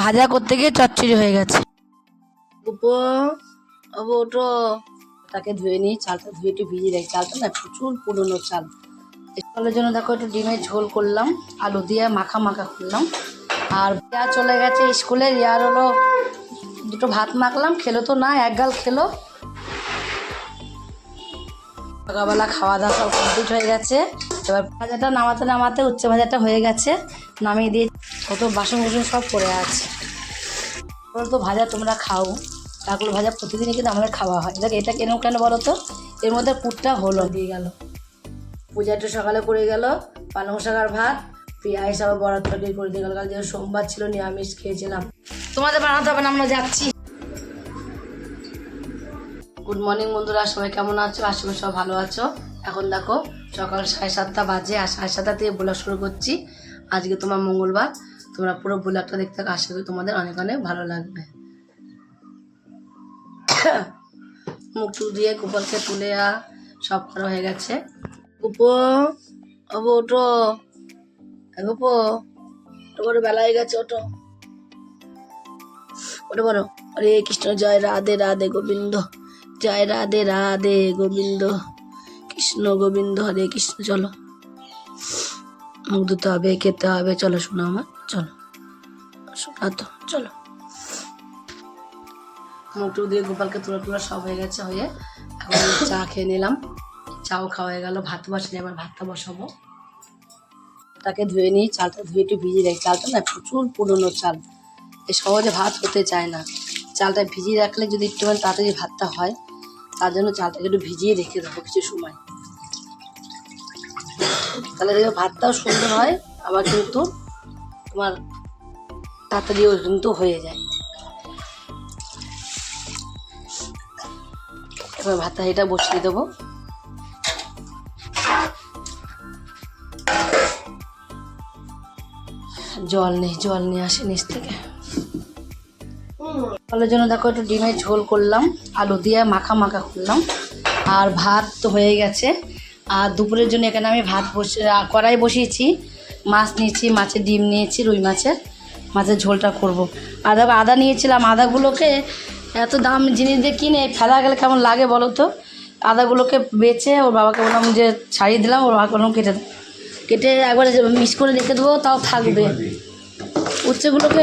ভাজা করতে গিয়ে চচ্চড়ি হয়ে গেছে। উপো ওটো তাকে ধুয়ে নিই, চালটা ধুয়ে একটু ভিজিয়ে রাখি। চালটা না প্রচুর পুরনো চাল। চালের জন্য দেখো একটু ডিমের ঝোল করলাম, আলু দিয়ে মাখা মাখা করলাম। আর রিয়া চলে গেছে স্কুলে রিয়ার হলো দুটো ভাত মাখলাম, খেলো তো না, এক গাল খেলো। সকালবেলা খাওয়া দাওয়া সব কমপ্লিট হয়ে গেছে। এবার ভাজাটা নামাতে নামাতে উচ্চ ভাজাটা হয়ে গেছে, নামিয়ে দিয়ে কত বাসন কুসন সব পড়ে আছে। ওগুলো তো ভাজা তোমরা খাও। কাকুর ভাজা প্রতিদিনই কিন্তু আমাদের খাওয়া হয়। দেখ এটা কেন কেন বলো তো? এর মধ্যে পুরটা হলো। দিয়ে গেল। পূজাটা সকালে করে গেল। পালং শাকার ভাত। পেঁয়াজ আবার বরাত তরকারি করে দিয়ে গেল। কাল যে সোমবার ছিল নিরামিষ খেয়েছিলাম। তোমাদের বানাতে হবে না আমরা যাচ্ছি। গুড মর্নিং বন্ধুরা সবাই কেমন আছো? আশা করি সব ভালো আছো। এখন দেখো সকাল সাড়ে সাতটা বাজে। আর সাড়ে সাতটা থেকে ব্লগ শুরু করছি। আজকে তোমার মঙ্গলবার। তোমরা পুরো ব্লগটা দেখতে আশা করি তোমাদের অনেক অনেক ভালো লাগবে। মুখ টুক দিয়ে গোপালকে তুলে আ, সব করা হয়ে গেছে। গুপো অবো ওটো গুপো বড়, বেলা হয়ে গেছে ওটো ওটা বলো হরে কৃষ্ণ, জয় রাধে রাধে গোবিন্দ। জয় রাধে রাধে গোবিন্দ। কৃষ্ণ, গোবিন্দ, হরে কৃষ্ণ, চলো। মুখ ধুতে হবে, খেতে হবে, চলো শোনো আমার। চলো। শোনা তো চলো। মুখ টুক দিয়ে গোপালকে তুলে তুলে সব হয়ে গেছে হয়ে এখন চা খেয়ে নিলাম। চাও খাওয়া হয়ে গেল, ভাত বসালে এবার ভাতটা বসাবো। তাকে ধুয়ে নিই, চালটা ধুয়ে একটু ভিজিয়ে রাখি। চালটা না প্রচুর পুরনো চাল। এই সহজে ভাত হতে চায় না। চালটা ভিজিয়ে রাখলে যদি একটুখানি তাড়াতাড়ি ভাতটা হয়, তার জন্য চালটাকে একটু ভিজিয়ে রেখে দেবো কিছু সময়। তাহলে দেখবে ভাতটাও সুন্দর হয়, আবার কিন্তু তোমার তাড়াতাড়ি ওজন তো হয়ে যায়। এবার ভাতটা এটা বসিয়ে দেবো। জল নেই, জল নিয়ে আসে নিচ থেকে। ফলের জন্য দেখো একটু ডিমের ঝোল করলাম, আলু দিয়ে মাখা মাখা করলাম। আর ভাত তো হয়ে গেছে। আর দুপুরের জন্য এখানে আমি ভাত বসে কড়াই বসিয়েছি। মাছ নিয়েছি, মাছের ডিম নিয়েছি, রুই মাছের মাছের ঝোলটা করব। আর দেখো আদা নিয়েছিলাম, আদাগুলোকে এত দাম জিনিস দিয়ে কিনে ফেলা গেলে কেমন লাগে বলো তো? আদাগুলোকে বেচে ওর বাবাকে বললাম যে ছাড়িয়ে দিলাম, ওর বাবাকে বললাম কেটে কেটে একবারে মিক্স করে রেখে দেবো, তাও থাকবে। উচ্ছেগুলোকে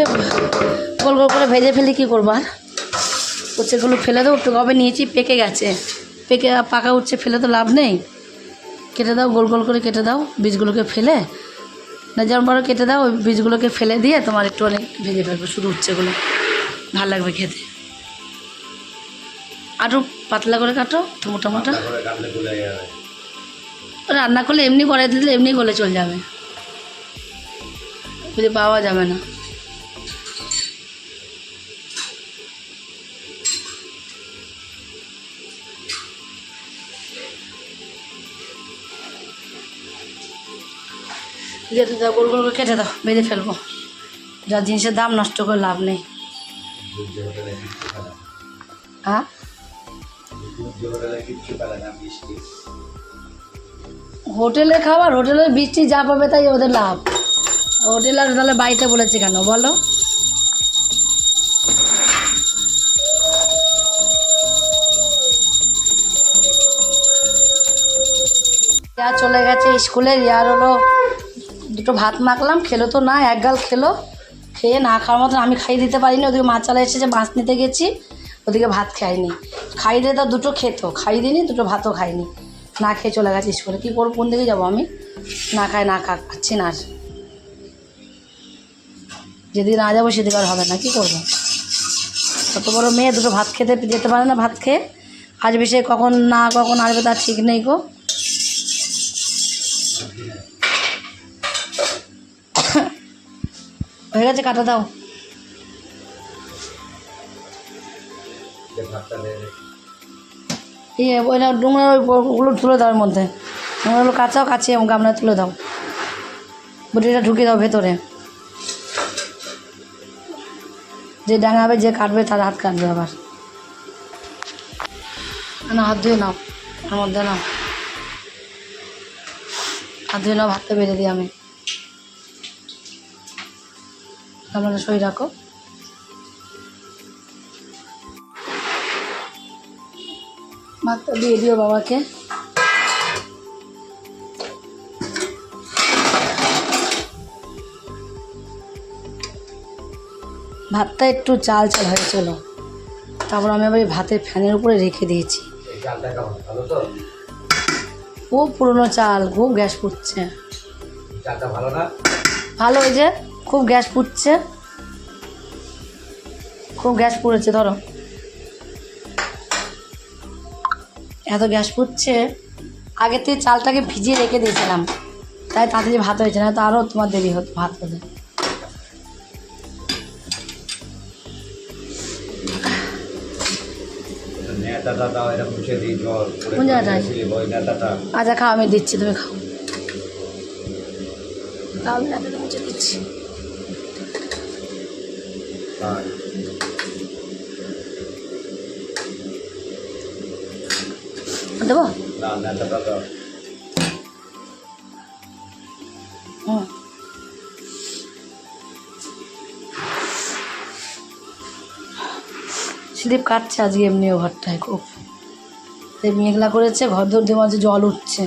গোল গোল করে ভেজে ফেলে, কী করব আর? উচ্ছেগুলো ফেলে দেবো, একটু কবে নিয়েছি, পেকে গেছে। পেকে, পাকা উচ্ছে ফেলে তো লাভ নেই। কেটে দাও, গোল গোল করে কেটে দাও, বীজগুলোকে ফেলে যেমন বড় কেটে দাও ওই বীজগুলোকে ফেলে দিয়ে তোমার একটু অনেক ভেজে ফেলব শুধু উচ্ছেগুলো। ভালো লাগবে খেতে। আরও পাতলা করে কাটো তো মোটা মোটা রান্না করলে এমনি করে দিলে এমনি গলে চলে যাবে। বুঝে পাওয়া যাবে না। যেতে দাও, গোল গোল করে কেটে দাও, বেঁধে ফেলব। যা জিনিসের দাম নষ্ট করে লাভ নেই। হ্যাঁ? হোটেলে খাবার হোটেলের বৃষ্টি যা পাবে তাই ওদের লাভ। হোটেল আর তাহলে বাড়িতে বলেছে কেন, বলো? চলে গেছে স্কুলে রিয়ার হলো দুটো ভাত মাখলাম, খেলো তো না, এক গাল খেলো। খেয়ে না খাওয়ার মতন আমি খাইয়ে দিতে পারিনি, ওদিকে মাছ চালা এসেছে, মাছ নিতে গেছি, ওদিকে ভাত খাইনি। খাইয়ে দিয়ে তো দুটো খেতো, খাইয়ে দিইনি, দুটো ভাতও খাইনি। না খেয়ে চলে গেছে স্কুলে কী করব, কোন দিকে যাব আমি? না খাই না খা খাচ্ছি না আর। যেদিকে না যাব সেদিকে আর হবে না, কী করব? কত বড় মেয়ে, দুটো ভাত খেতে যেতে পারে না ভাত খেয়ে। আসবে সে কখন না কখন আসবে তার ঠিক নেই গো। হয়ে গেছে, কাটা দাও। ইয়ে ডুমরা ওগুলো তুলে দাও এর মধ্যে। ওগুলো কাঁচাও কাছে গামলা তুলে দাও। বটিটা ঢুকিয়ে দাও ভেতরে। যে ডাঙাবে, যে কাটবে, তার হাত কাটবে আবার। না, হাত ধুয়ে নাও। ওর মধ্যে নাও। হাত ধুয়ে নাও, ভাতটা বেড়ে দিই আমি। তোমরা সই রাখো। ভাতটা দিয়ে দিও বাবাকে। ভাতটা একটু চাল চাল হয়ে চলো। তারপর আমি আবার ভাতের ফ্যানের উপরে রেখে দিয়েছি। ও পুরনো চাল খুব গ্যাস পুড়ছে। ভালো হয়েছে ভালো ওই যে খুব গ্যাস পুড়ছে খুব গ্যাস পুড়েছে ধরো। এত গ্যাস পুড়ছে আগে থেকে চালটাকে ভিজিয়ে রেখে দিয়েছিলাম। তাই তাড়াতাড়ি ভাত হয়েছে না, তো আরও তোমার দেরি হতো ভাত হতে। আচ্ছা খাও, আমি দিচ্ছি, তুমি খাও। আমি দিচ্ছি। দেবো? হুম স্লিপ কাটছে আজকে এমনিও ঘরটায় খুব। মেঘলা করেছে ঘর দূর দিয়ে মাঝে জল উঠছে।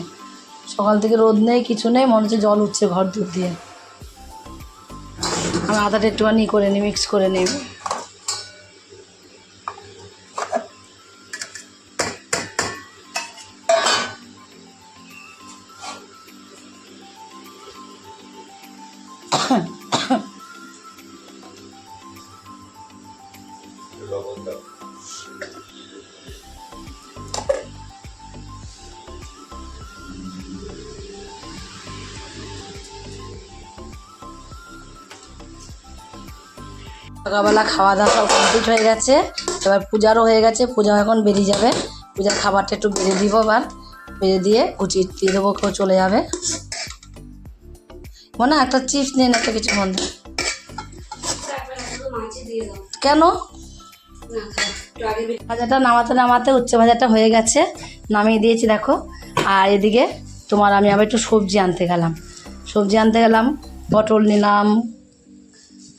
সকাল থেকে রোদ নেই কিছু নেই মনে হচ্ছে জল উঠছে ঘর দূর দিয়ে। আমি আদাটা একটুখানি করে নিই মিক্স করে নিই। সকালবেলা খাওয়া দাওয়া সব কমপ্লিট হয়ে গেছে। এবার পূজারও হয়ে গেছে পূজা এখন বেরিয়ে যাবে। পূজার খাবারটা একটু বেড়ে দিব আবার বেড়ে দিয়ে গুছিয়ে দিয়ে দেবো, কেউ চলে যাবে। মনে হয় একটা চিপস নিয়ে না, একটা কিছু মনে কেন? ভাজাটা নামাতে নামাতে উচ্চ ভাজাটা হয়ে গেছে। নামিয়ে দিয়েছি, দেখো। আর এদিকে তোমার আমি আবার একটু সবজি আনতে গেলাম। সবজি আনতে গেলাম, পটল নিলাম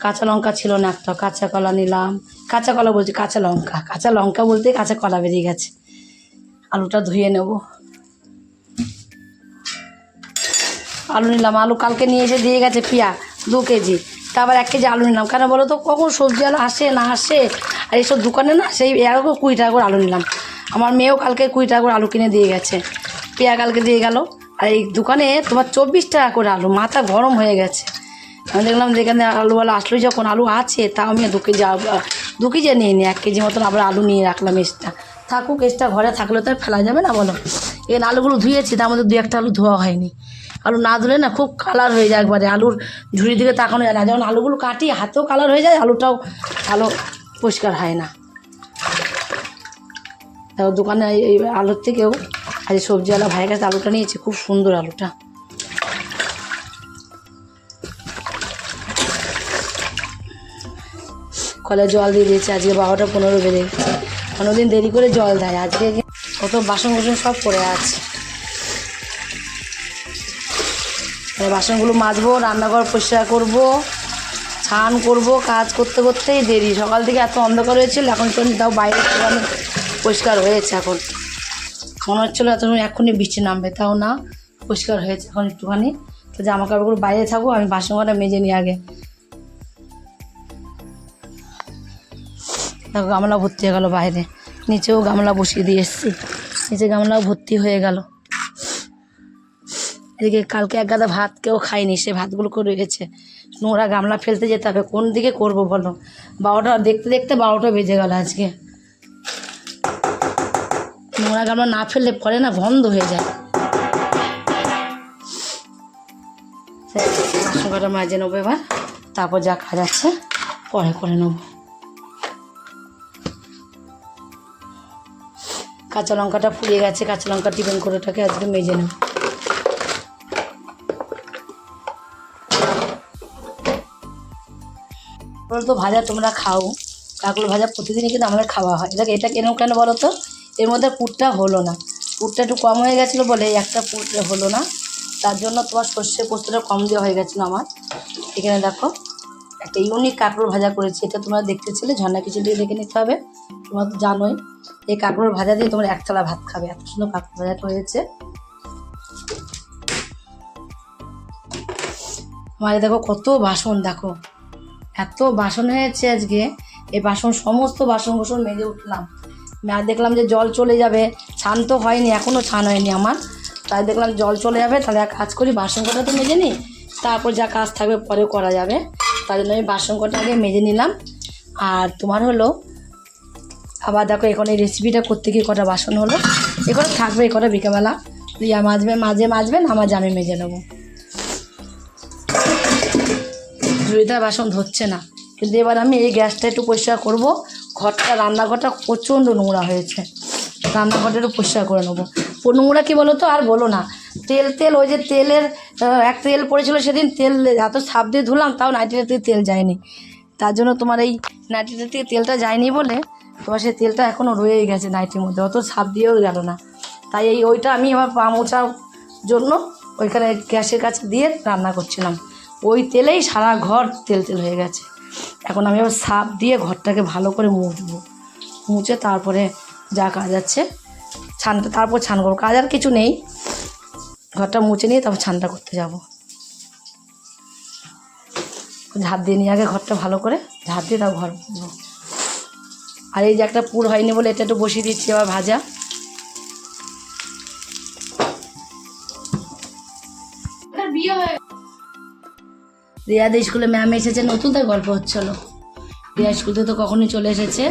কাঁচা লঙ্কা ছিল না একটা, কাঁচা কলা নিলাম। কাঁচা কলা বলছি কাঁচা লঙ্কা কাঁচা লঙ্কা বলতে কাঁচা কলা বেরিয়ে গেছে। আলুটা ধুয়ে নেব। আলু নিলাম, আলু কালকে নিয়ে এসে দিয়ে গেছে পিয়া, দু কেজি। তারপর এক কেজি আলু নিলাম। কেন বলো তো, কখন সবজি আলু আসে না আসে? আর এইসব দোকানে না সেই এরকম কুড়ি টাকা করে আলু নিলাম। আমার মেয়েও কালকে কুড়ি টাকা করে আলু কিনে দিয়ে গেছে। পেয়া কালকে দিয়ে গেল। আর এই দোকানে তোমার চব্বিশ টাকা করে আলু, মাথা গরম হয়ে গেছে। আমি দেখলাম যেখানে আলুওয়ালা আসলো, যখন আলু আছে তাও আমি দু আলু- দু কেজি নিয়ে নিই এক কেজি মতন আবার আলু নিয়ে রাখলাম এক্সট্রা থাকুক এক্সট্রা ঘরে থাকলে তো আর ফেলা যাবে না বলো। এখানে আলুগুলো ধুয়েছি, তার মধ্যে দু একটা আলু ধোয়া হয়নি। আলু না ধুলে না খুব কালার হয়ে যায় একবারে। আলুর ঝুড়ি দিকে তাকানো যায় না। যেমন আলুগুলো কাটি, হাতেও কালার হয়ে যায়, আলুটাও ভালো পরিষ্কার হয় না। তারপর দোকানে এই আলুর থেকেও আজ সবজিওয়ালা ভাইয়ের কাছে আলুটা নিয়েছি, খুব সুন্দর আলুটা। কলে জল দিয়ে দিয়েছে, আজকে বারোটা পনেরো বেজে গেছে। দেরি করে জল দেয়, আজকে কত বাসন কুসন সব পড়ে আছে। বাসনগুলো মাজবো, রান্নাঘর পরিষ্কার করব, স্নান করব, কাজ করতে করতেই দেরি। সকাল থেকে এত অন্ধকার হয়েছিল, এখন তো তাও বাইরে একটুখানি পরিষ্কার হয়েছে এখন। মনে হচ্ছিল এত এক্ষুনি বৃষ্টি নামবে, তাও না, পরিষ্কার হয়েছে এখন একটুখানি। তো জামা কাপড়গুলো বাইরে থাকব, আমি বাসন কটা মেজে নিই আগে। দেখো গামলা ভর্তি হয়ে গেলো বাইরে। নিচেও গামলা বসিয়ে দিয়ে এসেছি। নিচে গামলাও ভর্তি হয়ে গেল। এদিকে কালকে এক গাদা ভাত কেউ খায়নি, সে ভাতগুলো করে রেখেছে। নোংরা গামলা ফেলতে যেতে হবে, কোন দিকে করব বলো? বারোটা, দেখতে দেখতে বারোটা বেজে গেল আজকে। নোংরা গামলা না ফেললে পরে না বন্ধ হয়ে যায়। কটা মাঝে নেব এবার। তারপর যা কাজ আছে পরে করে নেব। কাঁচা লঙ্কাটা পুড়িয়ে গেছে, কাঁচা লঙ্কা টিফিন করে ওটাকে আজকে মেজে নেব। তো ভাজা তোমরা খাও কাকুর ভাজা প্রতিদিনই কিন্তু আমাদের খাওয়া হয়। দেখ, এটা কেন কেন বলো তো? এর মধ্যে পুরটা হলো না। পুরটা একটু কম হয়ে গেছিল বলে একটা পুর হলো না। তার জন্য তোমার সর্ষে পোস্তটা কম দেওয়া হয়ে গেছিল আমার। এখানে দেখো, একটা ইউনিক কাঁকড়োর ভাজা করেছি। এটা তোমরা দেখতে ছিলে, ঝর্ণা কিছু দিয়ে দেখে নিতে হবে। তোমরা তো জানোই। এই কাঁকড়োর ভাজা দিয়ে তোমরা এক থালা ভাত খাবে। এত সুন্দর কাঁকড়োর ভাজাটা হয়েছে। আমার দেখো কত বাসন, দেখো। এত বাসন হয়েছে আজকে। এই বাসন, সমস্ত বাসন কোসন মেজে উঠলাম। আর দেখলাম যে জল চলে যাবে। ছান তো হয়নি এখনও ছান হয়নি আমার। তাই দেখলাম জল চলে যাবে, তাহলে এক কাজ করি, বাসন কটা তো মেজে নিই। তারপর যা কাজ থাকবে পরে করা যাবে। তাই জন্য আমি বাসন কটা আগে মেজে নিলাম। আর তোমার হলো আবার দেখো এখানে রেসিপিটা করতে গিয়ে কটা বাসন হলো। এ কটা থাকবে এ কটা বিকেলবেলা। রিয়া মাজবে, মাঝে মাজবে, না মাঝে আমি মেজে নেব। জুড়িদার বাসন ধরছে না। কিন্তু এবার আমি এই গ্যাসটা একটু পরিষ্কার করব। ঘরটা, রান্নাঘরটা প্রচণ্ড নোংরা হয়েছে। রান্নাঘরটা একটু পরিষ্কার করে নেব। নোংরা কী বলো তো আর বলো না। তেল তেল, ওই যে তেলের এক তেল পড়েছিল সেদিন, তেল এত সাপ দিয়ে ধুলাম, তাও নাইটিটা থেকে তেল যায়নি। তার জন্য তোমার এই নাইটিটা থেকে তেলটা যায়নি বলে তোমার সেই তেলটা এখনও রয়েই গেছে নাইটির মধ্যে, অত সাপ দিয়েও গেল না। তাই এই ওইটা আমি আমার পা মোছার জন্য ওইখানে গ্যাসের কাছে দিয়ে রান্না করছিলাম। ওই তেলেই সারা ঘর তেল তেল হয়ে গেছে। এখন আমি আবার সাপ দিয়ে ঘরটাকে ভালো করে মুছবো। মুছে তারপরে যা কাজ আছে ছানটা তারপর ছান করব। কাজ আর কিছু নেই। ঘরটা মুছে নিয়ে তারপর ছানটা করতে যাব। ঝাঁট দিয়ে নিয়ে আগে ঘরটা ভালো করে ঝাঁট দিয়ে তারপর ঘর মুছবো। আর এই যে একটা পুর হয়নি বলে এটা একটু বসিয়ে দিচ্ছি আবার ভাজা। রিয়াদের স্কুলে ম্যাম এসেছে নতুন তাই গল্প হচ্ছিল রিয়া স্কুল তো কখনই চলে এসেছে।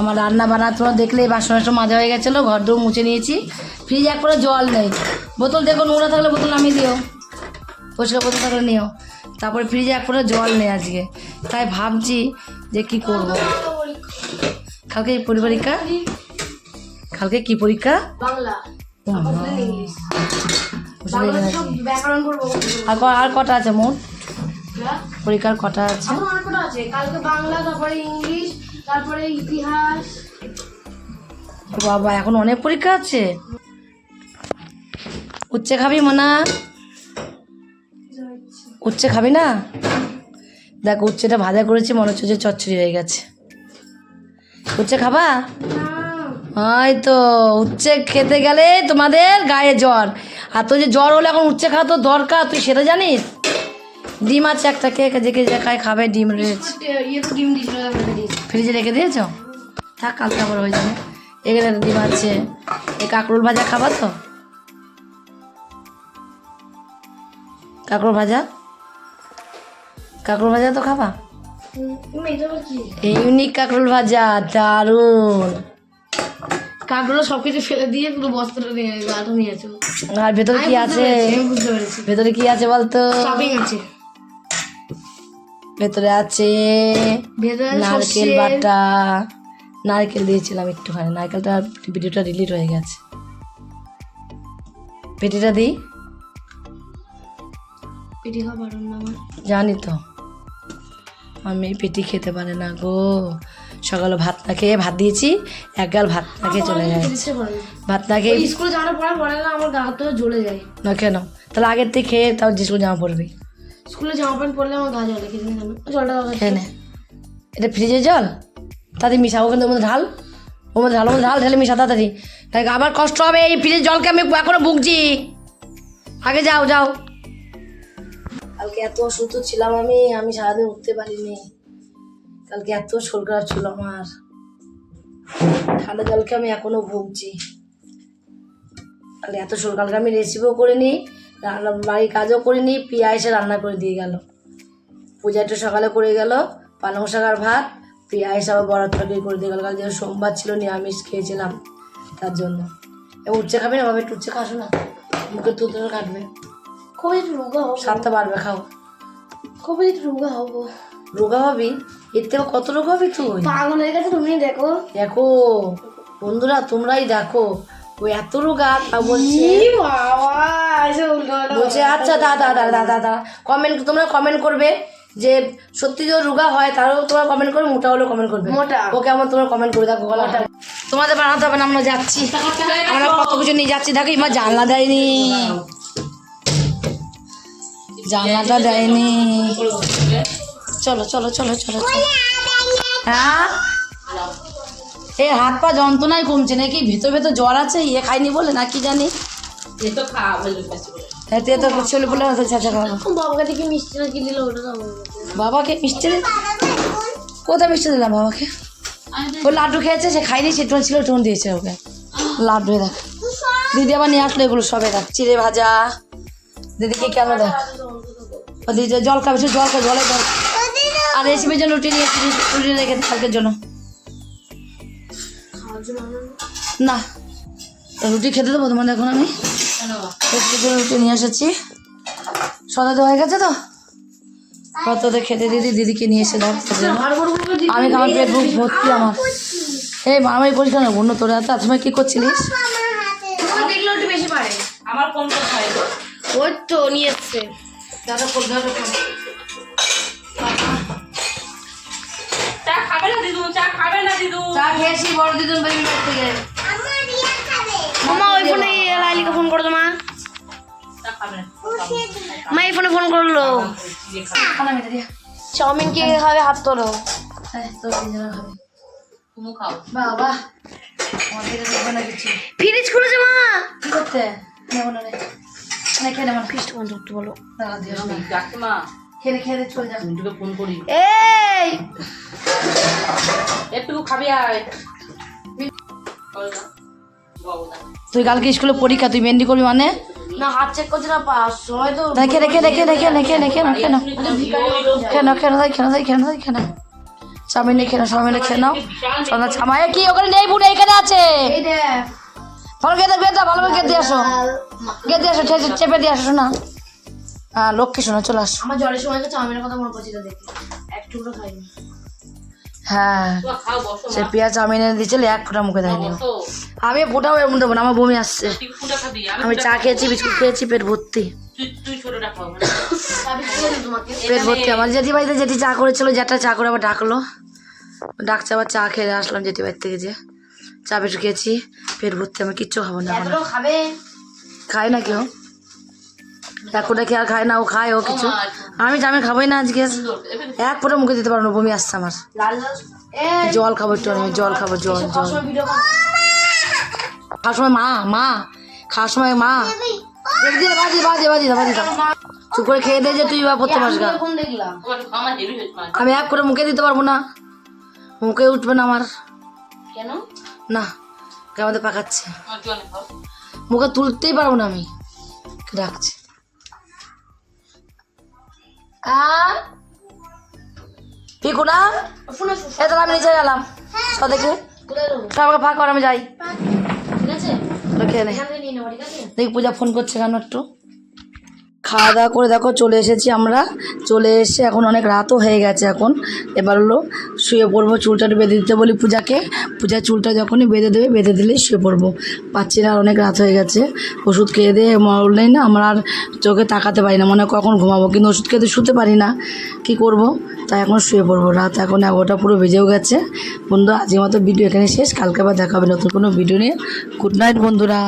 আমার রান্না বান্না তোমরা দেখলে বাসন টাসন মাজা হয়ে গেছিল ঘর দৌড় মুছে নিয়েছি। ফ্রিজ এক করে জল নেই। বোতল দেখো নোংরা থাকলে বোতল নামিয়ে দিও। পরিষ্কার বোতল থাকলে নিও। তারপরে ফ্রিজে এক করে জল নেই আজকে। তাই ভাবছি যে কি করব? কালকে এই পরিপরীক্ষা কালকে কি পরীক্ষা? বাংলা। আর কটা আছে মোট? হ্যাঁ? পরীক্ষার কটা আছে? কটা কালকে বাংলা তারপরে ইংলিশ তারপরে ইতিহাস। বাবা এখন অনেক পরীক্ষা আছে। উচ্ছে খাবি মনা? উচ্ছে খাবি না? দেখ উচ্ছেটা ভাজা করেছি মনে হচ্ছে যে চচ্চড়ি হয়ে গেছে। উচ্ছে খাবা? ওই তো উচ্ছে খেতে গেলে তোমাদের গায়ে জ্বর। আর তো যে জ্বর হলে এখন উচ্ছে খাওয়া তো দরকার তুই সেটা জানিস? ডিম আছে একটা কে যে কে যে খায় খাবে ডিম রয়েছে ইয়ে ফ্রিজে রেখে দিয়েছ? থাক কালকে আবার হয়ে যাবে। এখানে ডিম আছে। এই কাঁকরোল ভাজা খাবা তো? কাঁকরোল ভাজা? কাঁকরোল ভাজা তো খাবা? ইউনিক কাঁকরোল ভাজা দারুণ। কাকগুলো সব কিছু ফেলে দিয়ে পুরো নিয়ে গাটা নিয়েছো আর ভেতরে কি আছে? ভেতরে কি আছে বলতো? শপিং আছে। ভেতরে আছে নারকেল বাটা। নারকেল দিয়েছিলাম একটুখানি। নারকেলটা ভিডিওটা ডিলিট হয়ে গেছে। পেটিটা দিই? পেটি খাবার জানি তো। আমি পেটি খেতে পারে না গো। সকালে ভাত না খেয়ে ভাত দিয়েছি এক গাল ভাত না খেয়ে চলে যায়। ভাত না খেয়ে স্কুলে যাওয়ার পরে পরে না আমার গা তো জ্বলে যায়। না কেন? তাহলে আগের থেকে খেয়ে তাও স্কুল জামা পড়বি স্কুলে জামা প্যান্ট পরলে আমার গা জ্বলে কিছু জানো জলটা খেয়ে নে। এটা ফ্রিজের জল? তাতে মিশাবো কিন্তু মধ্যে ঢাল। ওর মধ্যে ঢাল মধ্যে ঢাল ঢেলে মিশা তাড়াতাড়ি তাই আবার কষ্ট হবে এই ফ্রিজের জলকে আমি এখনও ভুগছি। আগে যাও যাও। কালকে এত অসুস্থ ছিলাম আমি আমি সারাদিন উঠতে পারিনি। কালকে এত শরীর খারাপ ছিল আমার। ঠান্ডা জলকে আমি এখনও ভুগছি। কালকে এত শরীর কালকে আমি রেসিপিও করিনি, রান্না, বাড়ির কাজও করিনি পিয়া এসে রান্না করে দিয়ে গেল। পূজা একটু সকালে করে গেল, পালং শাক আর ভাত প্রিয়া এসে আবার বড় তরকারি করে দিয়ে গেল। কাল যেহেতু সোমবার ছিল, নিরামিষ খেয়েছিলাম তার জন্য। উচ্ছে খাবে না ভাবে একটু উচ্ছে খাসো না। মুখে তুলতে কাটবে। কবে একটু রোগা হব। সাতটা বাড়বে খাও। কবে একটু রোগা হব। রোগা হবি এর থেকে কত রোগা হবি তুই? পাগল হয়ে গেছে তুমি দেখো। দেখো বন্ধুরা তোমরাই দেখো। ও এত রোগা তা বলছে বলছে আচ্ছা দাদা দাদা দাদা দাদা কমেন্ট তোমরা কমেন্ট করবে যে সত্যি যদি রোগা হয় তারও তোমরা কমেন্ট করবে মোটা হলেও কমেন্ট করবে। মোটা। ও কেমন তোমরা কমেন্ট করে দেখো গলাটা। তোমাদের বানাতে হবে না আমরা যাচ্ছি। আমরা কত কিছু নিয়ে যাচ্ছি দেখো এবার জানলা দেয়নি। জানলাটা দেয়নি। চলো চলো চলো চলো চলো। হ্যাঁ? এ হাত পা যন্ত্রণায় কমছে নাকি? ভেতর ভেতর জ্বর আছে ইয়ে খাইনি বলে না কি জানি? তে তো ছেলে বলে চাচা খাব বাবাকে দেখি মিষ্টি না দিল বাবাকে মিষ্টি কোথায় মিষ্টি দিলাম বাবাকে? ও লাড্ডু খেয়েছে সে খাইনি সে টোন ছিল টোন দিয়েছে ওকে। লাড্ডু দেখ। দিদি আবার নিয়ে আসলো এগুলো সবে দেখ। চিড়ে ভাজা। দিদিকে কেন দেখ? জল খাবে সে জল খাবে জলে জল। আর রেসিপির জন্য রুটি নিয়ে এসেছি, রুটি রেখে কালকের জন্য। না রুটি খেতে দেবো তোমাদের এখন আমি। রেসিপির জন্য রুটি নিয়ে এসেছি। সদা তো হয়ে গেছে তো? কত খেতে দিদি দিদিকে নিয়ে এসে দাও আমি আমার পেট বুক ভর্তি আমার। এই আমি পরিষ্কার না বন্য তোরা এত সময় কি করছিলিস? আমার কোন ওই তো নিয়ে এসছে। চা খাবে না দিদু? চা খাবে না দিদু? চা খেয়েছি বড় দিদুন বেবি বাড়ি থেকে মামা ওই ফোনে লাইলিকে ফোন করো তো মা। চা খাবে না। মা এই ফোনে ফোন করল। চাউমিন কে খাবে হাত তোলো। হ্যাঁ তোর তিনজনের খাবি তুমি খাও। বাবা ফ্রিজ খুলেছে মা। কি করতে? নেব না রে। বলো। কাকিমা চলে মিন্টুকে ফোন করি। এই! একটু খাবি আয়। তুই কালকে স্কুলে পরীক্ষা তুই মেহেন্দি করবি মানে? না হাত চেক করছে না পাস সময় তো দেখে রেখে রেখে রেখে রেখে রেখে না কেন কেন কেন তাই কেন তাই কেন তাই কেন খেয়ে নাও খেয়ে ছামায় কি ওখানে নেই বুড়ে এখানে আছে? এই দেখ। ভালো গেতে গেতে ভালো করে গেতে আসো। গেতে আসো ঠেসে চেপে দিয়ে আসো শোনা। হ্যাঁ লক্ষ্মী শোনা চলে আসো। আমার জ্বরের সময় তো চাউমিনের কথা মনে পড়ছে এটা এক টুকরো খাইনি। হ্যাঁ তোমরা খাও বসো সে পেঁয়াজ চাউমিন এনে দিয়েছিল এক ফোঁটা মুখে দেয়নি আমি ফোটাও এমন দেবো না আমার বমি আসছে। আমি চা খেয়েছি বিস্কুট খেয়েছি পেট ভর্তি। মানে। পেট ভর্তি। আমার জেঠি বাড়িতে যেটি চা করেছিল যেটা চা করে আবার ডাকলো। ডাকছে আবার চা খেয়ে আসলাম জেঠি বাড়ি থেকে যে। চা বেশি খেয়েছি। পেট ভর্তি আমি কিচ্ছু খাব না খাবে? খায় না কেউ। এক এখনটা কি আর খায় না ও খায় ও কিছু। আমি আমি খাবোই না আজকে। এক ফোঁটা মুখে দিতে পারব না বমি আসছে আমার। জল খাব একটু আমি জল খাব জল জল। খাওয়ার সময় মা মা খাওয়ার সময় মা। বাজি বাজি বাজি বাজি বাজি। চুপ করে খেয়ে দিয়ে যে তুই বা পড়তে পারস আমি এক করে মুখে দিতে পারব না। মুখে উঠবে না আমার। কেন? না আমাদের পাকাচ্ছে। মুখে তুলতেই পারব না আমি। ডাকছে। পিকু না এ তাহলে আমি নিচে গেলাম। সদেকে সবাইকে ফাঁক কর আমি যাই। ঠিক আছে? দেখি পূজা ফোন করছে কেন একটু। খাওয়া দাওয়া করে দেখো চলে এসেছি আমরা। চলে এসে এখন অনেক রাতও হয়ে গেছে এখন। এবার হলো শুয়ে পড়ব, চুলটা বেঁধে দিতে বলি পূজাকে। পূজা চুলটা যখনই বেঁধে দেবে, বেঁধে দিলেই শুয়ে পড়ব। পাচ্ছি না, আর অনেক রাত হয়ে গেছে। ওষুধ খেয়ে দিয়ে মরলেই না, আমরা আর চোখে তাকাতে পারি না। মনে কখন ঘুমাবো, কিন্তু ওষুধ খেতে শুতে পারি না। কি করব? তাই এখন শুয়ে পড়ব। রাত এখন এগারোটা পুরো বেজেও গেছে। বন্ধু, আজকের মতো ভিডিও এখানে শেষ। কালকে আবার দেখা হবে নতুন কোনো ভিডিও নিয়ে। গুড নাইট বন্ধুরা।